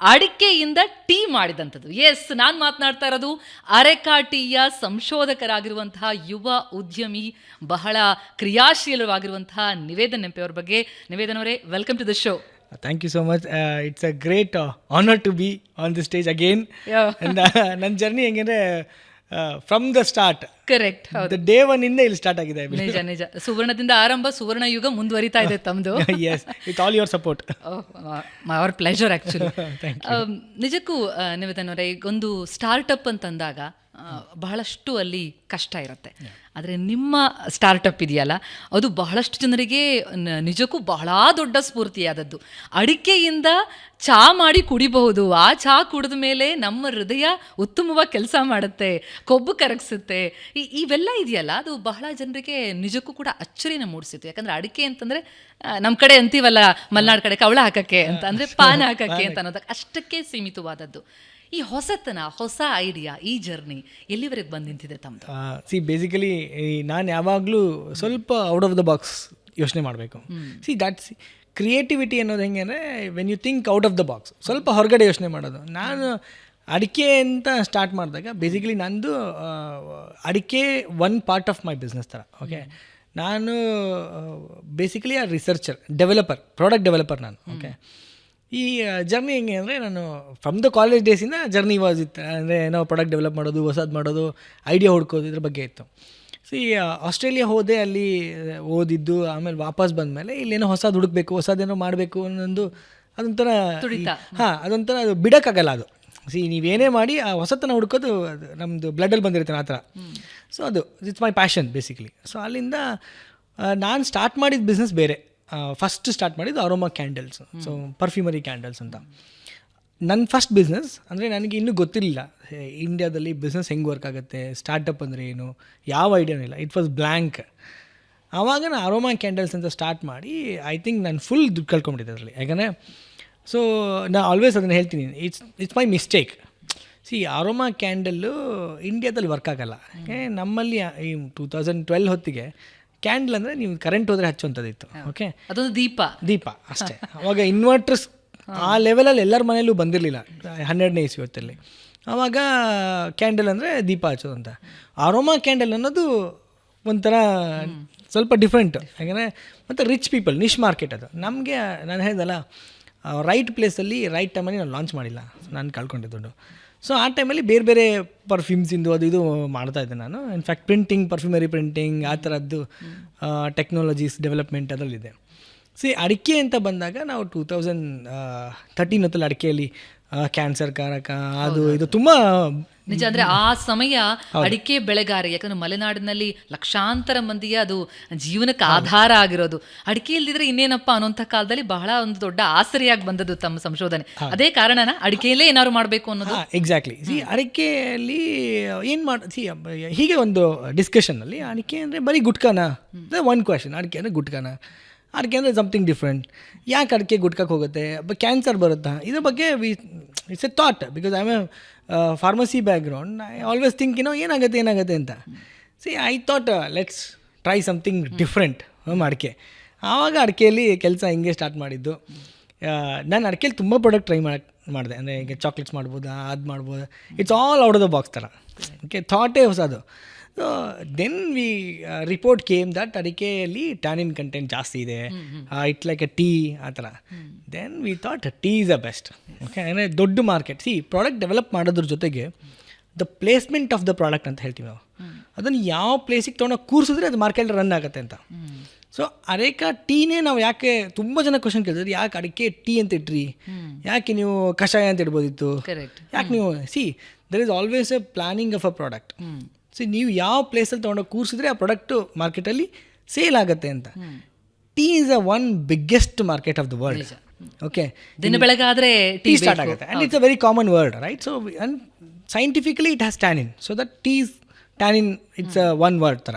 ಅಡಿಕೆಯಿಂದ tea ಮಾಡಿದಂಥದ್ದು. S ನಾನು ಮಾತನಾಡ್ತಾ ಇರೋದು ಅರೆಕಾ ಟೀಯ ಸಂಶೋಧಕರಾಗಿರುವಂತಹ ಯುವ ಉದ್ಯಮಿ ಬಹಳ ಕ್ರಿಯಾಶೀಲವಾಗಿರುವಂತಹ ನಿವೇದನ್ ನೆಂಪೆ ಅವ್ರ ಬಗ್ಗೆ. ನಿವೇದನ್ ಅವರೇ welcome to the show thank you so much it's a great honour to be on the stage again ನನ್ನ ಜರ್ನಿ ಹೆಂಗಂದ್ರೆ from the start correct day one ಇಂದ ಇಲ್ಲಿ ಸ್ಟಾರ್ಟ್ ಆಗಿದೆ ನಿಜ ನಿಜ. ಸುವರ್ಣದಿಂದ ಆರಂಭ ಸುವರ್ಣ ಯುಗ ಮುಂದುವರಿತಾ ಇದೆ ತಮ್ಮದು yes with all your support our pleasure actually ನಿಜಕ್ಕೂ ಆ, ನಿವೇದನ್ ಅವರೇ ಈಗ ಒಂದು ಸ್ಟಾರ್ಟಪ್ ಅಂತಂದಾಗ ಆ, ಬಹಳಷ್ಟು ಅಲ್ಲಿ ಕಷ್ಟ ಇರುತ್ತೆ. ಆದರೆ ನಿಮ್ಮ ಸ್ಟಾರ್ಟಪ್ ಇದೆಯಲ್ಲ ಅದು ಬಹಳಷ್ಟು ಜನರಿಗೆ ನಿಜಕ್ಕೂ ಬಹಳ ದೊಡ್ಡ ಸ್ಫೂರ್ತಿಯಾದದ್ದು. ಅಡಿಕೆಯಿಂದ ಚಹಾ ಮಾಡಿ ಕುಡಿಬಹುದು ಆ ಚಹಾ ಕುಡಿದ ಮೇಲೆ ನಮ್ಮ ಹೃದಯ ಉತ್ತಮವಾಗಿ ಕೆಲಸ ಮಾಡುತ್ತೆ ಕೊಬ್ಬು ಕರಗಿಸುತ್ತೆ ಈ ಇವೆಲ್ಲ ಇದೆಯಲ್ಲ ಅದು ಬಹಳ ಜನರಿಗೆ ನಿಜಕ್ಕೂ ಕೂಡ ಅಚ್ಚರಿನ ಮೂಡಿಸಿತ್ತು. ಯಾಕಂದ್ರೆ ಅಡಿಕೆ ಅಂತಂದ್ರೆ ನಮ್ಮ ಕಡೆ ಅಂತೀವಲ್ಲ ಮಲೆನಾಡು ಕಡೆ ಕವಳ ಹಾಕಕ್ಕೆ ಅಂತ ಅಂದ್ರೆ ಪಾನ ಹಾಕಕ್ಕೆ ಅಂತ ಅನ್ನೋದಕ್ಕೆ ಅಷ್ಟಕ್ಕೆ ಸೀಮಿತವಾದದ್ದು. ಈ ಹೊಸತನ ಹೊಸ ಐಡಿಯಾ ಈ ಜರ್ನಿ ಎಲ್ಲಿವರೆಗೆ ಬಂದು ನಿಂತಿದೆ ತಮ್ಮದು ಸಿ ಬೇಸಿಕಲಿ ನಾನು ಯಾವಾಗಲೂ ಸ್ವಲ್ಪ ಔಟ್ ಆಫ್ ದ ಬಾಕ್ಸ್ ಯೋಚನೆ ಮಾಡಬೇಕು. ಸಿ ದಟ್ಸ್ ಕ್ರಿಯೇಟಿವಿಟಿ ಅನ್ನೋದು ಹೆಂಗೆ ಅಂದರೆ when you think out of the box ಸ್ವಲ್ಪ ಹೊರಗಡೆ ಯೋಚನೆ ಮಾಡೋದು. ನಾನು ಅಡಿಕೆ ಅಂತ ಸ್ಟಾರ್ಟ್ ಮಾಡಿದಾಗ ಬೇಸಿಕಲಿ ನಂದು ಅಡಿಕೆ one part of my business ಥರ ಓಕೆ ನಾನು ಬೇಸಿಕಲಿ ಆ ರಿಸರ್ಚರ್ ಡೆವಲಪರ್ ಪ್ರಾಡಕ್ಟ್ ಡೆವಲಪರ್ ನಾನು ಓಕೆ ಈ ಜರ್ನಿ ಹೆಂಗೆ ಅಂದರೆ ನಾನು ಫ್ರಮ್ ದ ಕಾಲೇಜ್ ಡೇಸಿಂದ ಜರ್ನಿ ವಾಸ್ ಇತ್ತು. ಅಂದರೆ ಏನೋ ಪ್ರಾಡಕ್ಟ್ ಡೆವಲಪ್ ಮಾಡೋದು ಹೊಸದು ಮಾಡೋದು ಐಡಿಯಾ ಹುಡ್ಕೋದು ಇದ್ರ ಬಗ್ಗೆ ಇತ್ತು. ಸೊ ಈ ಆಸ್ಟ್ರೇಲಿಯಾ ಹೋದೆ ಅಲ್ಲಿ ಓದಿದ್ದು ಆಮೇಲೆ ವಾಪಸ್ ಬಂದಮೇಲೆ ಇಲ್ಲೇನೋ ಹೊಸದು ಹುಡುಕ್ಬೇಕು ಹೊಸದೇನೋ ಮಾಡಬೇಕು ಅನ್ನೊಂದು ಅದೊಂಥರ. ಹಾಂ ಅದೊಂಥರ ಅದು ಬಿಡೋಕ್ಕಾಗಲ್ಲ ಅದು. ಸಿ ನೀವೇನೇ ಮಾಡಿ ಆ ಹೊಸತನ ಹುಡ್ಕೋದು ಅದು ನಮ್ಮದು ಬ್ಲಡ್ಡಲ್ಲಿ ಬಂದಿರುತ್ತೆ ಆ ಥರ ಸೊ ಅದು it's my passion basically so ಅಲ್ಲಿಂದ ನಾನು ಸ್ಟಾರ್ಟ್ ಮಾಡಿದ ಬಿಸ್ನೆಸ್ ಬೇರೆ. ಫಸ್ಟ್ ಸ್ಟಾರ್ಟ್ ಮಾಡಿದ್ದು aroma candles so perfumery candles ಅಂತ. ನನ್ನ ಫಸ್ಟ್ ಬಿಸ್ನೆಸ್ ಅಂದರೆ ನನಗೆ ಇನ್ನೂ ಗೊತ್ತಿರಲಿಲ್ಲ. ಇಂಡಿಯಾದಲ್ಲಿ ಬಿಸ್ನೆಸ್ ಹೆಂಗೆ ವರ್ಕ್ ಆಗುತ್ತೆ ಸ್ಟಾರ್ಟಪ್ ಅಂದರೆ ಏನು, ಯಾವ ಐಡಿಯಾನೂ ಇಲ್ಲ. ಇಟ್ ವಾಸ್ ಬ್ಲ್ಯಾಂಕ್ ಆವಾಗ ನಾನು ಅರೋಮಾ ಕ್ಯಾಂಡಲ್ಸ್ ಅಂತ ಸ್ಟಾರ್ಟ್ ಮಾಡಿ ಐ ಥಿಂಕ್ ನಾನು ಫುಲ್ ದುಡ್ಡು ಕಳ್ಕೊಂಬಿಟ್ಟಿದ್ದೆ ಅದರಲ್ಲಿ. ಯಾಕಂದರೆ ಸೊ ನಾನು ಆಲ್ವೇಸ್ ಅದನ್ನು ಹೇಳ್ತೀನಿ. It's it's my mistake see aroma candle ಇಂಡಿಯಾದಲ್ಲಿ ವರ್ಕ್ ಆಗಲ್ಲ. ನಮ್ಮಲ್ಲಿ, ಈ ಟೂ ತೌಸಂಡ್ ಟ್ವೆಲ್ ಹೊತ್ತಿಗೆ ಕ್ಯಾಂಡಲ್ ಅಂದರೆ ನೀವು ಕರೆಂಟ್ ಹೋದರೆ ಹಚ್ಚುವಂಥದ್ದಿತ್ತು ಓಕೆ ಅದೊಂದು ದೀಪ. ದೀಪ ಅಷ್ಟೇ. ಅವಾಗ ಇನ್ವರ್ಟರ್ಸ್ ಆ ಲೆವೆಲಲ್ಲಿ ಎಲ್ಲರ ಮನೆಯಲ್ಲೂ ಬಂದಿರಲಿಲ್ಲ. ಹನ್ನೆರಡನೇ ಇಸ್ವಿ ಹೊತ್ತಲ್ಲಿ. ಆವಾಗ ಕ್ಯಾಂಡಲ್ ಅಂದರೆ ದೀಪ ಹಚ್ಚೋದು ಅಂತ ಅರೋಮಾ ಕ್ಯಾಂಡಲ್ ಅನ್ನೋದು ಒಂಥರ ಸ್ವಲ್ಪ ಡಿಫ್ರೆಂಟ್ ಯಾಕಂದರೆ ಮತ್ತು ರಿಚ್ ಪೀಪಲ್ ನಿಶ್ ಮಾರ್ಕೆಟ್ ಅದು. ನಮಗೆ ನಾನು ಹೇಳ್ದಲ್ಲ ರೈಟ್ ಪ್ಲೇಸಲ್ಲಿ ರೈಟ್ ಟೈಮಲ್ಲಿ ನಾನು ಲಾಂಚ್ ಮಾಡಿಲ್ಲ. ನಾನು ಕಳ್ಕೊಂಡೆ ದುಡ್ಡು. ಸೊ ಆ ಟೈಮಲ್ಲಿ ಬೇರೆ ಬೇರೆ ಪರ್ಫ್ಯೂಮ್ಸಿಂದು ಅದು ಇದು ಮಾಡ್ತಾ ಇದ್ದೆ ನಾನು. ಇನ್ಫ್ಯಾಕ್ಟ್ ಪ್ರಿಂಟಿಂಗ್ ಪರ್ಫ್ಯೂಮರಿ ಪ್ರಿಂಟಿಂಗ್ ಆ ಥರದ್ದು ಟೆಕ್ನಾಲಜೀಸ್ ಡೆವಲಪ್ಮೆಂಟ್ ಅದರಲ್ಲಿದೆ. ಸಿ ಅಡಿಕೆ ಅಂತ ಬಂದಾಗ ನಾವು ಟೂ ತೌಸಂಡ್ ತರ್ಟೀನ್ ಹೊತ್ತಲ್ಲಿ ಅಡಿಕೆಯಲ್ಲಿ ಕ್ಯಾನ್ಸರ್ ಕಾರಕ ಅದು ಇದು ತುಂಬಾ ನಿಜ ಅಂದ್ರೆ ಆ ಸಮಯ ಅಡಿಕೆ ಬೆಳೆಗಾರ ಯಾಕಂದ್ರೆ ಮಲೆನಾಡಿನಲ್ಲಿ ಲಕ್ಷಾಂತರ ಮಂದಿಯ ಅದು ಜೀವನಕ್ಕೆ ಆಧಾರ ಆಗಿರೋದು. ಅಡಿಕೆ ಇಲ್ದಿದ್ರೆ ಇನ್ನೇನಪ್ಪ ಅನ್ನೋಂಥ ಕಾಲದಲ್ಲಿ ಬಹಳ ಒಂದು ದೊಡ್ಡ ಆಸರಿಯಾಗಿ ಬಂದದ್ದು ತಮ್ಮ ಸಂಶೋಧನೆ. ಅದೇ ಕಾರಣನ ಅಡಿಕೆಯಲ್ಲೇ ಏನಾದ್ರು ಮಾಡಬೇಕು ಅನ್ನೋದು? ಎಕ್ಸಾಕ್ಟ್ಲಿ ಸಿ ಅಡಿಕೆಯಲ್ಲಿ ಏನು ಮಾಡ ಸಿ ಹೀಗೆ ಒಂದು ಡಿಸ್ಕಷನ್ ಅಲ್ಲಿ ಅಡಿಕೆ ಅಂದ್ರೆ ಬರೀ ಗುಟ್ಕನ? ಒನ್ ಕ್ವಶನ್ ಅಡಿಕೆ ಅಂದ್ರೆ ಗುಟ್ಕಾನ? ಅಡಿಕೆ ಅಂದರೆ ಸಮಥಿಂಗ್ ಡಿಫ್ರೆಂಟ್ ಯಾಕೆ ಅಡಿಕೆ ಗುಟ್ಕಕ್ಕೆ ಹೋಗುತ್ತೆ? ಕ್ಯಾನ್ಸರ್ ಬರುತ್ತಾ? ಇದ್ರ ಬಗ್ಗೆ we it's a thought because I a pharmacy background I always think ಏನೋ ಏನಾಗುತ್ತೆ ಏನಾಗುತ್ತೆ ಅಂತ. See I thought let's try something different ಅಡಿಕೆ ಆವಾಗ ಅಡಿಕೆಯಲ್ಲಿ ಕೆಲಸ ಹಿಂಗೆ ಸ್ಟಾರ್ಟ್ ಮಾಡಿದ್ದು. ನಾನು ಅಡಿಕೆಯಲ್ಲಿ ತುಂಬ ಪ್ರಾಡಕ್ಟ್ ಟ್ರೈ ಮಾಡಿ, ಮಾಡಿದೆ. ಅಂದರೆ ಈಗ ಚಾಕ್ಲೇಟ್ಸ್ ಮಾಡ್ಬೋದಾ, ಅದು ಮಾಡ್ಬೋದಾ? It's all out of the box ಥರ. ಓಕೆ ಥಾಟೇ ಹೊಸದು. Then we report came that ಅಡಿಕೆಯಲ್ಲಿ ಟ್ಯಾನಿನ್ ಕಂಟೆಂಟ್ ಜಾಸ್ತಿ ಇದೆ. ಇಟ್ ಲೈಕ್ ಎ ಟೀ ಆ ಥರ. Then we thought tea is a best okay ಅಂದರೆ ದೊಡ್ಡ ಮಾರ್ಕೆಟ್ ಸಿ ಪ್ರಾಡಕ್ಟ್ ಡೆವಲಪ್ ಮಾಡೋದ್ರ ಜೊತೆಗೆ the placement of the product ಅಂತ ಹೇಳ್ತೀವಿ ನಾವು. ಅದನ್ನು ಯಾವ ಪ್ಲೇಸಿಗೆ ತೊಗೊಂಡೋಗಿ ಕೂರಿಸಿದ್ರೆ ಅದು ಮಾರ್ಕೆಟ್ ರನ್ ಆಗುತ್ತೆ ಅಂತ. ಸೊ ಅರೇಕಾ ಟೀನೇ ನಾವು ಯಾಕೆ ತುಂಬ ಜನ ಕ್ವಶನ್ ಕೇಳ್ತಿದ್ರು ಯಾಕೆ ಅಡಿಕೆ ಟೀ ಅಂತ ಇಟ್ರಿ? ಯಾಕೆ ನೀವು ಕಷಾಯ ಅಂತ ಇಡ್ಬೋದಿತ್ತು? ಕರೆಕ್ಟ್ ಯಾಕೆ ನೀವು see there is always a planning of a product see ನೀವು ಯಾವ ಪ್ಲೇಸಲ್ಲಿ ತೊಗೊಂಡೋಗಿ ಕೂರಿಸಿದ್ರೆ ಆ ಪ್ರಾಡಕ್ಟು ಮಾರ್ಕೆಟಲ್ಲಿ ಸೇಲ್ ಆಗುತ್ತೆ ಅಂತ. Tea is a one biggest market of the world okay ದಿನ ಆದರೆ ಟೀ ಸ್ಟಾರ್ಟ್ ಆಗುತ್ತೆ. And it's a very common word right so and scientifically it has tannin so that tea is tannin it's a one word ಥರ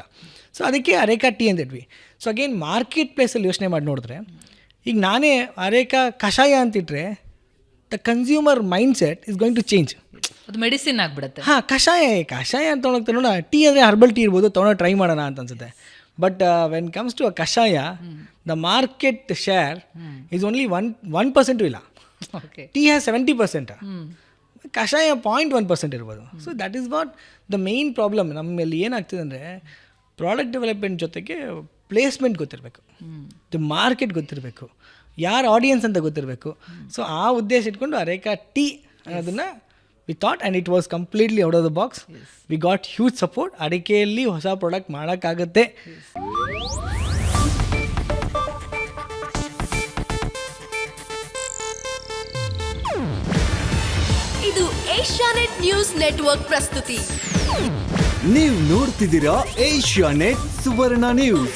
so ಅದಕ್ಕೆ areca tea ಅಂತ ಇಟ್ವಿ so again market ಪ್ಲೇಸಲ್ಲಿ ಯೋಚನೆ ಮಾಡಿ ನೋಡಿದ್ರೆ ಈಗ ನಾನೇ ಅರೇಕಾ ಕಷಾಯ ಅಂತಿಟ್ರೆ the consumer mind set is going to change ಅದು ಮೆಡಿಸಿನ್ ಆಗಿಬಿಡುತ್ತೆ. ಹಾಂ ಕಷಾಯ ಕಷಾಯ ಅಂತ ತೊಗೊಳಕ್ಕೆ ನೋಡ. ಟೀ ಅಂದರೆ ಹರ್ಬಲ್ ಟೀ ಇರ್ಬೋದು ತೊಗೊಂಡು ಟ್ರೈ ಮಾಡೋಣ ಅಂತ ಅನ್ಸುತ್ತೆ. But when comes to a ಕಷಾಯ the market share is only one one percent ಇಲ್ಲ. ಟೀ ಹ್ಯಾಸ್ ಸೆವೆಂಟಿ ಪರ್ಸೆಂಟ್ ಕಷಾಯ ಪಾಯಿಂಟ್ ಒನ್ ಪರ್ಸೆಂಟ್ ಇರ್ಬೋದು. So that is what the main problem ನಮ್ಮಲ್ಲಿ ಏನಾಗ್ತದೆ ಅಂದರೆ ಪ್ರಾಡಕ್ಟ್ ಡೆವಲಪ್ಮೆಂಟ್ ಜೊತೆಗೆ ಪ್ಲೇಸ್ಮೆಂಟ್ ಗೊತ್ತಿರಬೇಕು. ದ ಮಾರ್ಕೆಟ್ ಗೊತ್ತಿರಬೇಕು. ಯಾರು ಆಡಿಯನ್ಸ್ ಅಂತ ಗೊತ್ತಿರಬೇಕು. ಸೊ ಆ ಉದ್ದೇಶ ಇಟ್ಕೊಂಡು ಅರೇಕಾ ಟೀ ಅನ್ನೋದನ್ನು we thought and it was completely out of the box we got huge support ಅಡಿಕೆಯಲ್ಲಿ ಹೊಸ ಪ್ರಾಡಕ್ಟ್ ಮಾಡೋಕ್ಕಾಗತ್ತೆ. ಇದು ಏಷ್ಯಾನೆಟ್ ನ್ಯೂಸ್ ನೆಟ್ವರ್ಕ್ ಪ್ರಸ್ತುತಿ. ನೀವು ನೋಡ್ತಿದ್ದೀರಾ ಏಷ್ಯಾನೆಟ್ ಸುವರ್ಣ ನ್ಯೂಸ್